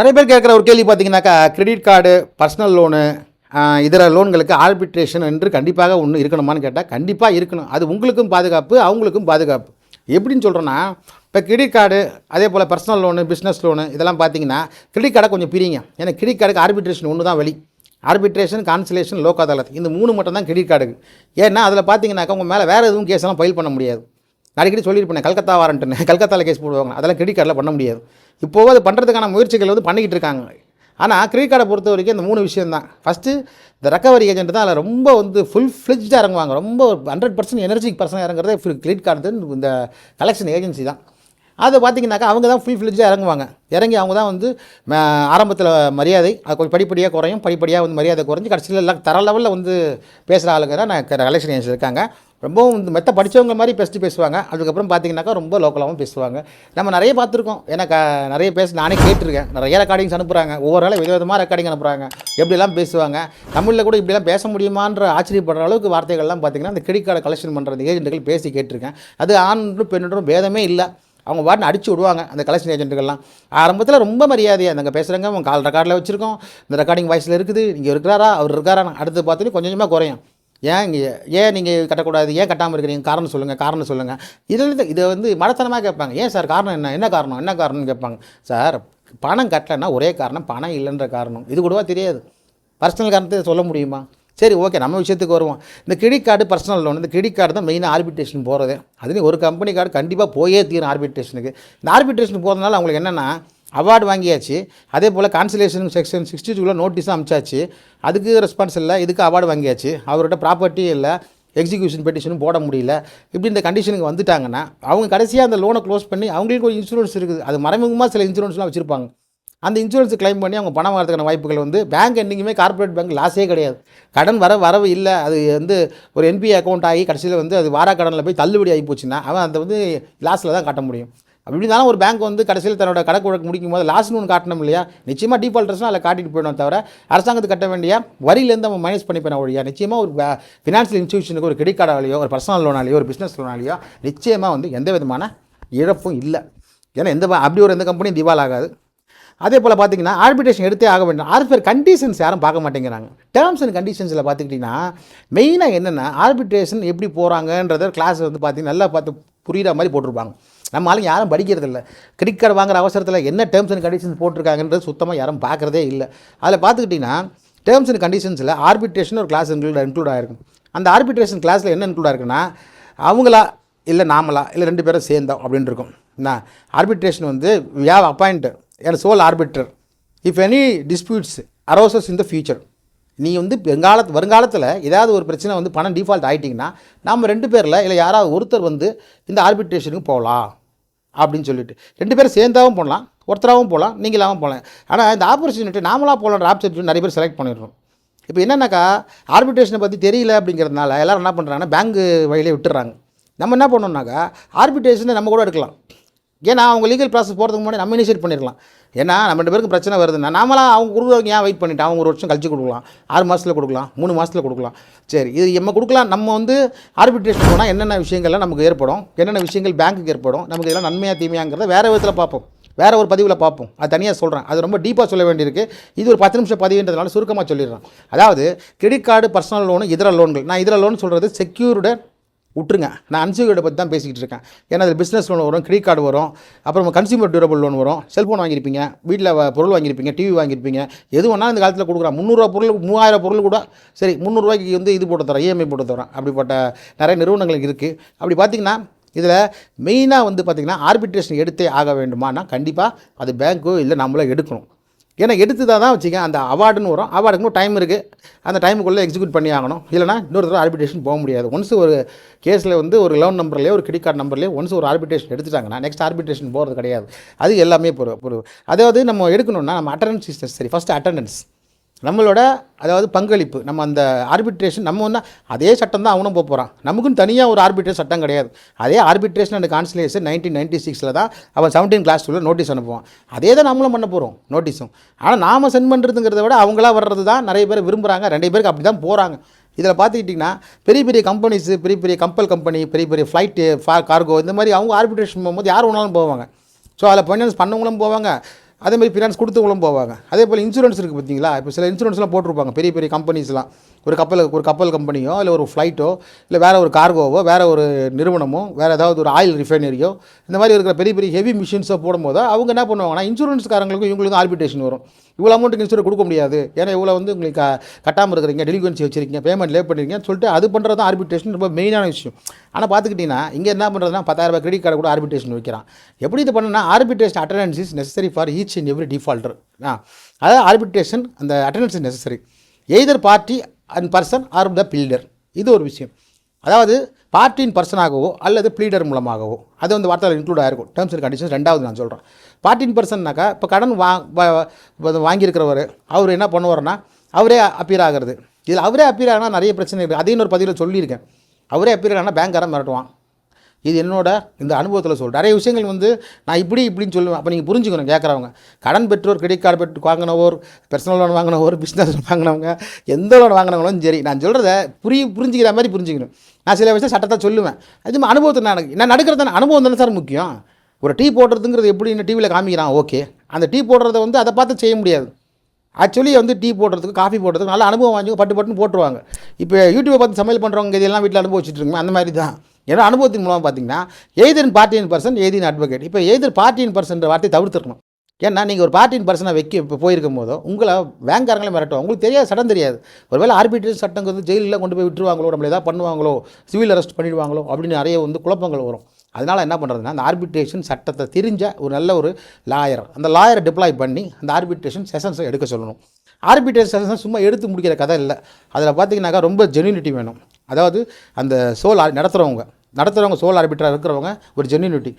நிறைய பேர் கேட்குற ஒரு கேள்வி பார்த்தீங்கன்னாக்கா கிரெடிட் கார்டு பர்சனல் லோனு இதர லோன்களுக்கு ஆர்பிட்ரேஷன் என்று கண்டிப்பாக ஒன்று இருக்கணுமான்னு கேட்டால் கண்டிப்பாக இருக்கணும். அது உங்களுக்கும் பாதுகாப்பு அவங்களுக்கும் பாதுகாப்பு. எப்படின்னு சொல்கிறோன்னா இப்போ கிரெடிட் கார்டு அதே போல் பர்சனல் லோனு பிஸ்னஸ் லோனு இதெல்லாம் பார்த்தீங்கன்னா கிரெடிட் கார்டை கொஞ்சம் பிரிங்க. ஏன்னா கிரெடிட் கார்டுக்கு ஆர்பிட்ரேஷன் ஒன்று தான் வழி. Arbitration conciliation Lok Adalat. இந்த மூணு மட்டும் தான் கிரெடிட் கார்டுக்கு ஏன்னா அதில் பார்த்தீங்கன்னாக்கா உங்கள் மேலே வேறு எதுவும் கேஸ்லாம் ஃபைல் பண்ண முடியாது. அடிக்கடி சொல்லியிருப்பேன் கல்கத்தா வாரண்ட்டுன்னு கல்கத்தாவில் கேஸ் போடுவாங்க. அதெல்லாம் கிரெடிட் கார்டில் பண்ண முடியாது. இப்போவும் அது பண்ணுறதுக்கான முயற்சிகள் வந்து பண்ணிக்கிட்டு இருக்காங்க. ஆனால் கிரெடிட் கார்டை பொறுத்த வரைக்கும் இந்த மூணு விஷயம் தான் ஃபஸ்ட்டு இந்த ரெக்கவரி ஏஜென்ட் தான் அதில் ரொம்ப வந்து ஃபுல் ஃப்ளெஜ்டாக இறங்குவாங்க. ரொம்ப ஹண்ட்ரட் பர்சன்ட் எனர்ஜிக் பர்சன் இறங்குறதே கிரெடிட் கார்டு இந்த கலெக்ஷன் ஏஜென்சி தான். அதை பார்த்தீங்கன்னாக்கா அவங்க தான் ஃபுல் ஃப்ளெஜ்டாக இறங்குவாங்க. இறங்கி அவங்க தான் வந்து ஆரம்பத்தில் மரியாதை அது கொஞ்சம் படிப்படியாக குறையும் படிப்படியாக வந்து மரியாதை குறைஞ்சி கடைசியில் எல்லாம் தர லெவலில் வந்து பேசுகிற ஆளுங்க தான் நான் கலெக்ஷன் ஏஜென்சி இருக்காங்க. ரொம்பவும் இந்த மெத்த படித்தவங்க மாதிரி பெஸ்ட்டு பேசுவாங்க. அதுக்கப்புறம் பார்த்தீங்கன்னாக்கா ரொம்ப லோக்கலாகவும் பேசுவாங்க. நம்ம நிறைய பார்த்துருக்கோம். எனக்கு நிறைய பேச நானே கேட்டிருக்கேன். நிறைய ரெக்கார்டிங்ஸ் அனுப்புகிறாங்க ஒவ்வொரு நாளும் விதவிதமாக ரெக்கார்டிங் அனுப்புகிறாங்க எப்படிலாம் பேசுவாங்க? தமிழில் கூட இப்படிலாம் பேச முடியுமான்ற ஆச்சரியப்படுற அளவுக்கு வார்த்தைகள்லாம் பார்த்தீங்கன்னா அந்த கிரெடிட் கார்டை கலெக்ஷன் பண்ணுற ஏஜென்ட்டுகள் பேசி கேட்டிருக்கேன். அது ஆணும் பெண்ணும் பேதமே இல்லை. அவங்க வாட்னு அடிச்சு விடுவாங்க அந்த கலெக்ஷன் ஏஜென்ட்டுகள்லாம் ஆரம்பத்தில் ரொம்ப மரியாதையாக நாங்கள் பேசுகிறாங்க அவங்க கால் ரெக்கார்டில் வச்சுருக்கோம். இந்த ரெக்கார்டிங் வாய்ஸில் இருக்குது. இங்கே இருக்கிறாரா? அவர் இருக்காரா அடுத்து பார்த்துட்டு கொஞ்சம் கொஞ்சமாக குறையும். ஏன் இங்கே ஏன் நீங்கள் கட்டக்கூடாது? ஏன் கட்டாமல் இருக்கிறீங்க? காரணம் சொல்லுங்கள் காரணம் சொல்லுங்கள் இதில் இதை வந்து மடத்தனமாக கேட்பாங்க. ஏன் சார் காரணம் என்ன? என்ன காரணம்? என்ன காரணம்னு கேட்பாங்க. சார் பணம் கட்டலைன்னா ஒரே காரணம் பணம் இல்லைன்ற காரணம். இது கூடவா தெரியாது. பர்சனல் காரணத்தை சொல்ல முடியுமா? சரி ஓகே நம்ம விஷயத்துக்கு வருவோம். இந்த கிரெடிட் கார்டு பர்சனல் லோன் இந்த கிரெடிட் கார்டு தான் மெயினாக ஆர்பிட்ரேஷன் போகிறது அதுலேயும் ஒரு கம்பெனி கார்டு கண்டிப்பாக போயே தீரும் ஆர்பிட்ரேஷனுக்கு இந்த ஆர்பிட்ரேஷன் போகிறதுனால அவங்களுக்கு என்னென்னா அவார்டு வாங்கியாச்சு. அதே போல் கான்சலேஷன் செக்ஷன் சிக்ஸ்டி டூவில் நோட்டீஸும் அமிச்சாச்சு. அதுக்கு ரெஸ்பான்ஸ் இல்லை இதுக்கு அவார்டு வாங்கியாச்சு. அவர்கிட்ட ப்ராப்பர்ட்டி இல்லை எக்ஸிக்யூஷன் பெட்டிஷனும் போட முடியல. இப்படி இந்த கண்டிஷனுக்கு வந்துட்டாங்கன்னா அவங்க கடைசியாக அந்த லோனை க்ளோஸ் பண்ணி அவங்களுக்கு ஒரு இன்சூரன்ஸ் இருக்குது. அது மறைமுகமாக சில இன்சூரன்ஸ்லாம் வச்சுருப்பாங்க. அந்த இன்சூரன்ஸ் கிளைம் பண்ணி அவங்க பணம் வரதுக்கான வாய்ப்புகள் வந்து பேங்க் என்றைக்குமே கார்ப்பரேட் பேங்க் லாஸே கிடையாது. கடன் வர வரவு இல்லை. அது வந்து ஒரு என்பி அக்கௌண்ட் ஆகி கடைசியில் வந்து அது வாரா கடனில் போய் தள்ளுபடி ஆகி போச்சுன்னா அவன் அந்த வந்து லாஸில் தான் காட்ட முடியும். அப்படி இருந்தாலும் ஒரு பேங்க் வந்து கடைசியில் தன்னோட கணக்கு வழக்கு முடிக்கும் போது லாஸ்ட்னு ஒன்று காட்டணும் இல்லையா? நிச்சயமாக டிஃபால்டர்ஸ்னால் அதில் காட்டிட்டு போயிடும் தவிர அரசாங்கத்துக்கு கட்ட வேண்டிய வரியிலேருந்து அவன் மைனஸ் பண்ணி போன ஒழியா. நிச்சயமாக ஒரு ஃபினான்ஷியல் இன்ஸ்டியூஷனுக்கு ஒரு கிரெடிட் கார்டாலேயோ ஒரு பர்சனல் லோனாலேயோ ஒரு பிஸ்னஸ் லோனாலேயோ நிச்சயமாக வந்து எந்த விதமான இழப்பும் இல்லை. ஏன்னா எந்த அப்படி ஒரு எந்த கம்பெனியும் திவால் ஆகாது. அதே போல் பார்த்தீங்கன்னா ஆர்பிட்ரேஷன் எடுத்தே ஆக வேண்டும். ஆர்ஃபர் கண்டிஷன்ஸ் யாரும் பார்க்க மாட்டேங்கிறாங்க. டேர்ம்ஸ் அண்ட் கண்டிஷன்ஸில் பார்த்துக்கிட்டிங்கன்னா மெயினாக என்னென்னா ஆர்பிட்ரேஷன் எப்படி போகிறாங்கன்றத கிளாஸ் வந்து பார்த்தீங்கன்னா நல்லா பார்த்து புரிகிற மாதிரி போட்டிருப்பாங்க. நம்ம ஆளுங்க யாரும் படிக்கிறது இல்லை கிரெடிட் கார்டு வாங்குற அவசரத்தில் என்ன டேர்ம்ஸ் அண்ட் கண்டிஷன்ஸ் போட்டிருக்காங்கன்றது சுத்தமாக யாரும் பார்க்குறதே இல்லை. அதில் பார்த்துக்கிட்டிங்கன்னா டேர்ம்ஸ் அண்ட் கண்டிஷன்ஸில் ஆர்பிட்ரேஷன் ஒரு கிளாஸ் இன்க்ளூட் இன்க்ளூட் ஆகிருக்கும் அந்த ஆர்பிட்ரேஷன் கிளாஸில் என்ன இன்க்ளூட் ஆயிருக்குன்னா அவங்களா இல்லை நாமளா இல்லை ரெண்டு பேரும் சேர்ந்தோம் அப்படின்ட்டு இருக்கும். என்ன? ஆர்பிட்ரேஷன் வந்து we have appoint an sole arbiter if any disputes arises in the future நீ வந்து வெங்காலத்து வருங்காலத்தில் ஏதாவது ஒரு பிரச்சனை வந்து பணம் டிஃபால்ட் ஆகிட்டிங்கன்னா நம்ம ரெண்டு பேரில் இல்லை யாராவது ஒருத்தர் வந்து இந்த ஆர்பிட்ரேஷனுக்கு போகலாம் அப்படின்னு சொல்லிட்டு. ரெண்டு பேரும் சேர்ந்தாவும் போகலாம் ஒருத்தராகவும் போகலாம் நீங்களாகவும் போகலாம் ஆனால் இந்த ஆப்பர்ச்சுனிட்டி நாமளாக போகலான்ற ஆப்ஷன் நிறைய பேர் செலக்ட் பண்ணிடுறோம். இப்போ என்னன்னாக்கா ஆர்பிட்ரேஷனை பற்றி தெரியல அப்படிங்கிறதுனால எல்லோரும் என்ன பண்ணுறாங்கன்னா பேங்க் வழியிலே விட்டுறாங்க நம்ம என்ன பண்ணோம்னாக்கா ஆர்பிட்ரேஷனை நம்ம கூட எடுக்கலாம். ஏன்னா அவங்க லீகல் ப்ராசஸ் போகிறதுக்கு முன்னாடி நம்ம இனிஷியேட் பண்ணிடலாம் ஏன்னா நம்ம ரெண்டு பேருக்கு பிரச்சனை வருதுன்னா நம்மளாம் அவங்க கொடுக்குறவங்க ஏன் வெயிட் பண்ணிவிட்டு அவங்க ஒரு வருஷம் கழிச்சு கொடுக்கலாம். ஆறு மாதத்தில் கொடுக்கலாம் மூணு மாதத்தில் கொடுக்கலாம். சரி இது நம்ம கொடுக்கலாம். நம்ம வந்து ஆர்பிட்ரேஷன் போனால் என்னென்ன விஷயங்கள்லாம் நமக்கு ஏற்படும்? என்னென்ன விஷயங்கள் பேங்க்குக்கு ஏற்படும்? நமக்கு இதெல்லாம் நன்மையாக தீமையாங்கிறத வேறு விதத்தில் பார்ப்போம். வேறு ஒரு பதிவில் பார்ப்போம். அது தனியாக சொல்கிறேன் அது ரொம்ப டீப்பாக சொல்ல வேண்டியிருக்கு. இது ஒரு பத்து நிமிஷம் பதிவுன்றதுனால சுருக்கமாக சொல்லிடுறேன். அதாவது கிரெடிட் கார்டு பர்சனல் லோனு இதர லோன்கள் நான் இதர லோன் சொல்கிறது செக்யூர்டு விட்டுருங்க. நான் அன்செக்யூர்டை பற்றி தான் பேசிக்கிட்டு இருக்கேன். ஏன்னா அது பிஸ்னஸ் லோன் வரும் கிரெடிட் கார்டு வரும் அப்புறம் கன்சியூமர் டியூரபிள் லோன் வரும் செல்ஃபோன் வாங்கியிருப்பீங்க வீட்டில் பொருள் வாங்கியிருப்பீங்க டிவி வாங்கியிருப்பீங்க எது வேணாலும் இந்த காலத்தில் கொடுக்குறான் முந்நூறுரூவா பொருள் மூவாயிரம் பொருள் கூட சரி முந்நூறுரூவாய்க்கு வந்து இது போட்டு தரோம் இஎம்ஐ போட்டு தரோம் அப்படிப்பட்ட நிறைய நிறுவனங்கள் இருக்குது அப்படி பார்த்தீங்கன்னா இதில் மெயினாக வந்து பார்த்திங்கன்னா ஆர்பிட்ரேஷன் எடுத்தே ஆக வேண்டுமானா கண்டிப்பாக அது பேங்க்கோ இல்லை நம்மளோ எடுக்கணும். ஏன்னா எடுத்து தான் தான் வச்சுக்க அந்த அவார்டுன்னு வரும். அவார்டுக்கு டைம் இருக்குது அந்த டைமுக்குள்ளே எக்ஸிக்யூட் பண்ணி ஆகணும். இல்லைனா இன்னொரு தடவை ஆர்பிட்ரேஷன் போக முடியாது. ஒன்ஸ் ஒரு கேஸில் வந்து ஒரு லோன் நம்பர்லேயே ஒரு கிரெடிட் கார்டு நம்பர்லேயே ஒன்ஸ் ஒரு ஆர்பிட்ரேஷன் எடுத்துட்டாங்கன்னா நெக்ஸ்ட் ஆர்பிட்ரேஷன் போகிறது கிடையாது. அது எல்லாமே பொறு பொறு அதாவது நம்ம எடுக்கணும்னா நம்ம அட்டண்டன்ஸ் இஸ் சரி ஃபஸ்ட்டு அட்டண்டன்ஸ் நம்மளோட அதாவது பங்களிப்பு நம்ம அந்த ஆர்பிட்ரேஷன் நம்ம வந்து அதே சட்டம் தான் அவனும் போக போகிறான் நமக்கும் தனியாக ஒரு ஆர்பிட்ரேஷன் சட்டம் கிடையாது. அதே arbitration and conciliation nineteen ninety சிக்ஸில் தான் அவன் செவன்டீன் கிளாஸ் உள்ள நோட்டீஸ் அனுப்புவான். அதே தான் நம்மளும் பண்ண போகிறோம் நோட்டீஸும் ஆனால் நாம் சென்ட் பண்ணுறதுங்கிறத விட அவங்களா வர்றது தான் நிறைய பேர் விரும்புகிறாங்க ரெண்டு பேருக்கு அப்படி தான் போகிறாங்க இதில் பார்த்துக்கிட்டிங்கன்னா பெரிய பெரிய கம்பெனிஸு பெரிய பெரிய கம்பல் கம்பெனி பெரிய பெரிய ஃப்ளைட்டு ஃபார் கார்கோ இந்த மாதிரி அவங்க ஆர்பிட்ரேஷன் போகும்போது யார் வேணாலும் போவாங்க. ஸோ அதில் ஃபைனான்ஸ் பண்ணவங்களும் போவாங்க. அதே மாதிரி ஃபினான்ஸ் கொடுத்தவங்களும் போவாங்க. அதே போல் இன்சூரன்ஸ் இருக்குது பார்த்தீங்களா? இப்போ சில இன்சூரன்ஸ்லாம் போட்டிருப்பாங்க. பெரிய பெரிய கம்பெனிஸ்லாம் ஒரு கப்பல் ஒரு கப்பல் கம்பெனியோ இல்லை ஒரு ஃப்ளைட்டோ இல்லை வேறு ஒரு கார்கோவோ வேறு ஒரு நிறுவனமோ வேறு ஏதாவது ஒரு ஆயில் ரிஃபைனரியோ இந்த மாதிரி இருக்கிற பெரிய பெரிய ஹெவி மிஷின்ஸோ போடும்போது அவங்க என்ன பண்ணுவாங்கன்னா இன்சூரன்ஸ்காரங்களுக்கும் இவங்களுக்கும் ஆர்பிட்டேஷன் வரும். இவ்வளோ அமௌண்ட்டுக்கு இன்சூரன்ஸ் கொடுக்க முடியாது. ஏன்னா இவ்வளோ வந்து உங்களுக்கு கட்டாமல் இருக்கிறீங்க டெலிவன்சி வச்சிருக்கீங்க பேமெண்ட் லேட் பண்ணிருக்கீங்கன்னு சொல்லிட்டு அது பண்ணுறது தான் ஆர்பிட்டேஷன் ரொம்ப மெயினான விஷயம். ஆனால் பார்த்துக்கிட்டிங்கன்னா இங்கே என்ன பண்ணுறதுனா பத்தாயிரரூபா கிரெடிட் கார்டு கூட ஆர்பிட்டேஷன் வைக்கிறான். எப்படி இது பண்ணுன்னா arbitration attendance is necessary for each and every defaulter ஆ அதாவது ஆர்பிட்டேஷன் அந்த attendance is necessary either party and person or the pleader இது ஒரு விஷயம். அதாவது பார்ட்டியின் பர்சனாகவோ அல்லது ப்ளீடர் மூலமாகவோ அது வந்து வார்த்தையில் இன்க்ளூட் ஆகிருக்கும் டேர்ம்ஸ் அண்ட் கண்டிஷன்ஸ் ரெண்டாவது நான் சொல்கிறேன் பார்ட்டின் பர்சன்னாக்கா இப்போ கடன் வா வாங்கியிருக்கிறவர் அவர் என்ன பண்ணுவார்னா அவரே அப்பியர் ஆகிறது. இதில் அவரே அப்பியர் ஆனால் நிறைய பிரச்சனை இருக்குது அதையும் ஒரு பதிவில் சொல்லியிருக்கேன். அவரே அப்பியர் ஆனால் பேங்க்காரன் மிரட்டுவான். இது என்னோட இந்த அனுபவத்தில் சொல்கிறேன் நிறைய விஷயங்கள் வந்து நான் இப்படி இப்படின்னு சொல்லுவேன். அப்போ நீங்கள் புரிஞ்சுக்கணும் கேட்குறவங்க கடன் பெற்றோர் கிரெடிட் கார்டு பெற்று வாங்கினவோர் பர்சனல் லோன் வாங்கினவோர் பிஸ்னஸ் வாங்கினவங்க எந்த லோன் வாங்கினவங்களும் சரி நான் சொல்கிறத புரிய புரிஞ்சுக்கிற மாதிரி புரிஞ்சுக்கணும். நான் சில விஷயம் சட்டத்தை சொல்லுவேன். அது அனுபவத்தை நான் நான் நடக்கிறது அனுபவம் தானே சார் முக்கியம். ஒரு டீ போடுறதுங்கிறது எப்படி என்ன டிவியில் காமிக்கிறான்? ஓகே. அந்த டீ போடுறத வந்து அதை பார்த்து செய்ய முடியாது. ஆக்சுவலி வந்து டீ போடுறதுக்கு காஃபி போடுறதுக்கு நல்ல அனுபவம் வாங்கி பட்டு பட்டுன்னு போட்டுருவாங்க. இப்போ யூடியூப்பை பார்த்து சமையல் பண்ணுறவங்க இதெல்லாம் வீட்டில் அனுபவிச்சுட்டு இருக்குங்க. அந்த மாதிரி தான். ஏன்னா அனுபவத்தின் மூலமாக பார்த்தீங்கன்னா எய்தர் பார்ட்டியின் பர்சன் எய்தின் அட்வொகேட் இப்போ எய்தர் பார்ட்டியின் பர்சன்ற வார்த்தையை தவிர்த்துருக்கணும். ஏன்னா நீங்கள் ஒரு பார்ட்டியின் பர்சனை வைக்க இப்போ போயிருக்கும் போதோ உங்களை வேங்காரங்களே மிரட்டும் உங்களுக்கு தெரியாது சட்டம் தெரியாது. ஒருவேளை ஆர்பிட்ரேட் சட்டங்கிறது ஜெயிலில் கொண்டு போய் விட்டுருவாங்களோ நம்மளை ஏதாவது பண்ணுவாங்களோ சிவில் அரெஸ்ட் பண்ணிடுவாங்களோ அப்படின்னு நிறைய வந்து குழப்பங்கள் வரும். அதனால் என்ன பண்ணுறதுன்னா அந்த ஆர்பிட்ரேஷன் சட்டத்தை தெரிஞ்ச ஒரு நல்ல ஒரு லாயர் அந்த லாயரை டிப்ளாய் பண்ணி அந்த ஆர்பிட்ரேஷன் செஷன்ஸை எடுக்க சொல்லணும். ஆர்பிட்ரேஷன் செஷன்ஸ் சும்மா எடுத்து முடிக்கிற கதை இல்லை. அதில் பார்த்தீங்கன்னாக்கா ரொம்ப ஜெனியூனிட்டி வேணும். அதாவது அந்த சோல் நடத்துகிறவங்க நடத்துகிறவங்க சோல் ஆர்பிட்டராக இருக்கிறவங்க ஒரு ஜென்யூனிட்டி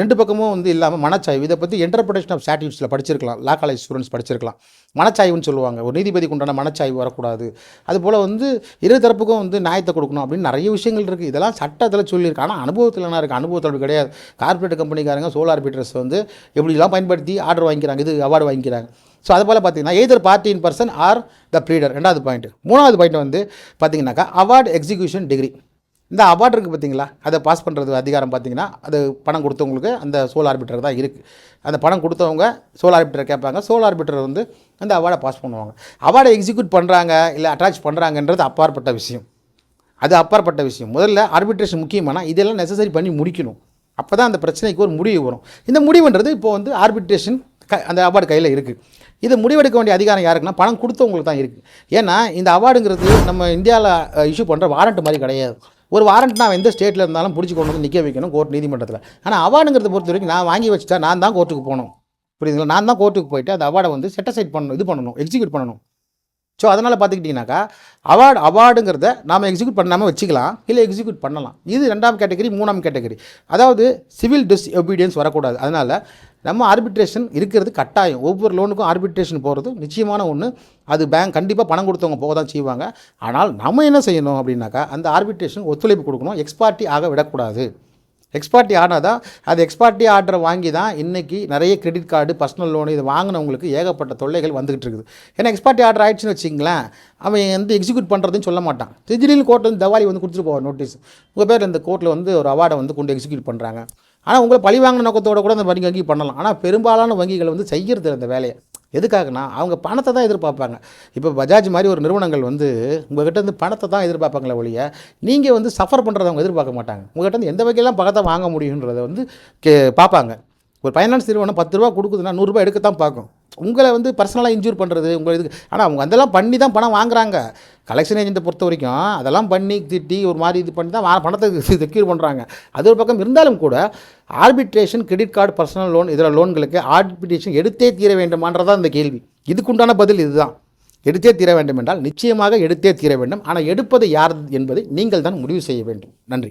ரெண்டு பக்கமும் வந்து இல்லாமல் மனச்சாய்வு. இதை பற்றி இன்டர்பிரேஷன் ஆஃப் ஸ்டாட்யூட்ஸில் படிச்சிருக்கலாம். லா காலேஜ் ஸ்டூடெண்ட்ஸ் படிச்சிருக்கலாம். மனச்சாய்வுன்னு சொல்லுவாங்க. ஒரு நீதிபதிக்கு உண்டான மனச்சாய்வு வரக்கூடாது. அதுபோல் வந்து இரு தரப்புக்கும் வந்து நியாயத்தை கொடுக்கணும் அப்படின்னு நிறைய விஷயங்கள் இருக்குது இதெல்லாம் சட்டத்தில் சொல்லியிருக்கு. ஆனால் அனுபவத்தில் என்ன இருக்குது அனுபவத்தில் அப்படி கிடையாது. கார்ப்பரேட் கம்பெனிக்காரங்க சோல் ஆர்பிட்டர்ஸ் வந்து எப்படிலாம் பயன்படுத்தி ஆர்டர் வாங்கிக்கிறாங்க? இது அவார்டு வாங்கிக்கிறாங்க. ஸோ அது போல் பார்த்தீங்கன்னா either party in person or the pleader ரெண்டாவது பாயிண்ட் மூணாவது பாயிண்ட் வந்து பார்த்தீங்கன்னாக்கா அவார்டு எக்ஸிக்யூஷன் டிகிரி இந்த அவார்டு இருக்குது பார்த்தீங்களா? அதை பாஸ் பண்ணுறது அதிகாரம் பார்த்தீங்கன்னா அது பணம் கொடுத்தவங்களுக்கு அந்த சோல் ஆர்பிட்டர் தான் இருக்குது அந்த பணம் கொடுத்தவங்க சோல் ஆர்பிட்டர் கேட்பாங்க. சோல் ஆர்பிட்டர் வந்து அந்த அவார்டை பாஸ் பண்ணுவாங்க. அவார்டை எக்ஸிக்யூட் பண்ணுறாங்க இல்லை அட்டாச் பண்ணுறாங்கன்றது அப்பாற்பட்ட விஷயம். அது அப்பாற்பட்ட விஷயம். முதல்ல ஆர்பிட்ரேஷன் முக்கியமானா இதெல்லாம் நெசசரி பண்ணி முடிக்கணும். அப்போ தான் அந்த பிரச்சனைக்கு ஒரு முடிவு வரும். இந்த முடிவுன்றது இப்போ வந்து ஆர்பிட்ரேஷன் க அந்த அவார்டு கையில் இருக்குது இது முடிவெடுக்க வேண்டிய அதிகாரம் யாருக்குன்னா பணம் கொடுத்தவங்களுக்கு தான் இருக்குது ஏன்னா இந்த அவார்டுங்கிறது நம்ம இந்தியாவில் இஷ்யூ பண்ணுற வாரண்ட் மாதிரி கிடையாது. ஒரு வாரண்ட் நான் எந்த ஸ்டேட்டில் இருந்தாலும் பிடிச்சி கொண்டு வந்து நிற்க வைக்கணும் கோர்ட் நீதிமன்றத்தில். ஆனால் அவார்டுங்கிறத பொறுத்த வரைக்கும் நான் வாங்கி வச்சுட்டா நான் தான் கோர்ட்டுக்கு போகணும். புரியுதுங்களா? நான் தான் கோர்ட்டுக்கு போயிட்டு அந்த அவார்டை வந்து செட்டசைட் பண்ணணும் இது பண்ணணும் எக்ஸிக்யூட் பண்ணணும். ஸோ அதனால் பார்த்துக்கிட்டிங்கனாக்கா அவார்டு அவார்டுங்கிறத நாம் எக்ஸிக்யூட் பண்ணாமல் வச்சுக்கலாம் இல்லை எக்ஸிக்யூட் பண்ணலாம். இது ரெண்டாம் கேட்டகரி மூணாம் கேட்டகரி அதாவது சிவில் டிஸ் ஒபீடியன்ஸ் வரக்கூடாது. அதனால் நம்ம ஆர்பிட்ரேஷன் இருக்கிறது கட்டாயம். ஒவ்வொரு லோனுக்கும் ஆர்பிட்ரேஷன் போகிறது நிச்சயமான ஒன்று அது பேங்க் கண்டிப்பாக பணம் கொடுத்தவங்க போக தான் செய்வாங்க. ஆனால் நம்ம என்ன செய்யணும் அப்படின்னாக்கா அந்த ஆர்பிட்ரேஷன் ஒத்துழைப்பு கொடுக்கணும். எக்ஸ்பார்ட்டி ஆக விடக்கூடாது. எக்ஸ்பார்ட்டி ஆனால் தான் அது எக்ஸ்பார்ட்டி ஆர்டரை வாங்கி தான் இன்றைக்கி நிறைய கிரெடிட் கார்டு பர்சனல் லோனு இது வாங்கினவங்களுக்கு ஏகப்பட்ட தொல்லைகள் வந்துகிட்டு இருக்குது. ஏன்னா எக்ஸ்பார்ட்டி ஆர்டர் ஆயிடுச்சுன்னு வச்சிங்களேன் அவன் வந்து எக்ஸிக்யூட் பண்ணுறதுன்னு சொல்ல மாட்டான். திடீர்னு கோர்ட்டில் வந்து தவாலி வந்து கொடுத்துட்டு போவார் நோட்டீஸ் உங்கள் பேர் இந்த கோர்ட்டில் வந்து ஒரு அவார்டை வந்து கொண்டு எக்ஸிக்யூட் பண்ணுறாங்க ஆனால் உங்களை பழி வாங்கின நோக்கத்தோட கூட அந்த வங்கி வங்கி பண்ணலாம். ஆனால் பெரும்பாலான வங்கிகள் வந்து செய்கிறது அந்த வேலையை. எதுக்காகனா அவங்க பணத்தை தான் எதிர்பார்ப்பாங்க. இப்போ பஜாஜ் மாதிரி ஒரு நிறுவனங்கள் வந்து உங்கள்கிட்ட இருந்து பணத்தை தான் எதிர்பார்ப்பாங்களே ஒழிய நீங்கள் வந்து சஃபர் பண்ணுறத அவங்க எதிர்பார்க்க மாட்டாங்க. உங்கள்கிட்ட இருந்து எந்த வகையெல்லாம் பணத்தை வாங்க முடியுன்றதை வந்து கே பார்ப்பாங்க. ஒரு ஃபைனான்ஸ் நிறுவனம் பத்து ரூபா கொடுக்குதுன்னா நூறுரூபா எடுக்கத்தான் பார்க்கும். உங்களை வந்து பர்சனலாக இன்ஜூர் பண்ணுறது உங்கள் இதுக்கு ஆனால் அவங்க அதெல்லாம் பண்ணி தான் பணம் வாங்குறாங்க. கலெக்ஷன் ஏஜென்ட்டை பொறுத்த வரைக்கும் அதெல்லாம் பண்ணி திட்டி ஒரு மாதிரி இது பண்ணி தான் பணத்தை செக்யூர் பண்ணுறாங்க அது ஒரு பக்கம் இருந்தாலும் கூட arbitration credit card personal loan இதர லோன்களுக்கு ஆர்பிட்ரேஷன் எடுத்தே தீர வேண்டுமான்றதான் இந்த கேள்வி. இதுக்குண்டான பதில் இதுதான். எடுத்தே தீர வேண்டும் என்றால் நிச்சயமாக எடுத்தே தீர வேண்டும். ஆனால் எடுப்பது யார் என்பதை நீங்கள் தான் முடிவு செய்ய வேண்டும். நன்றி.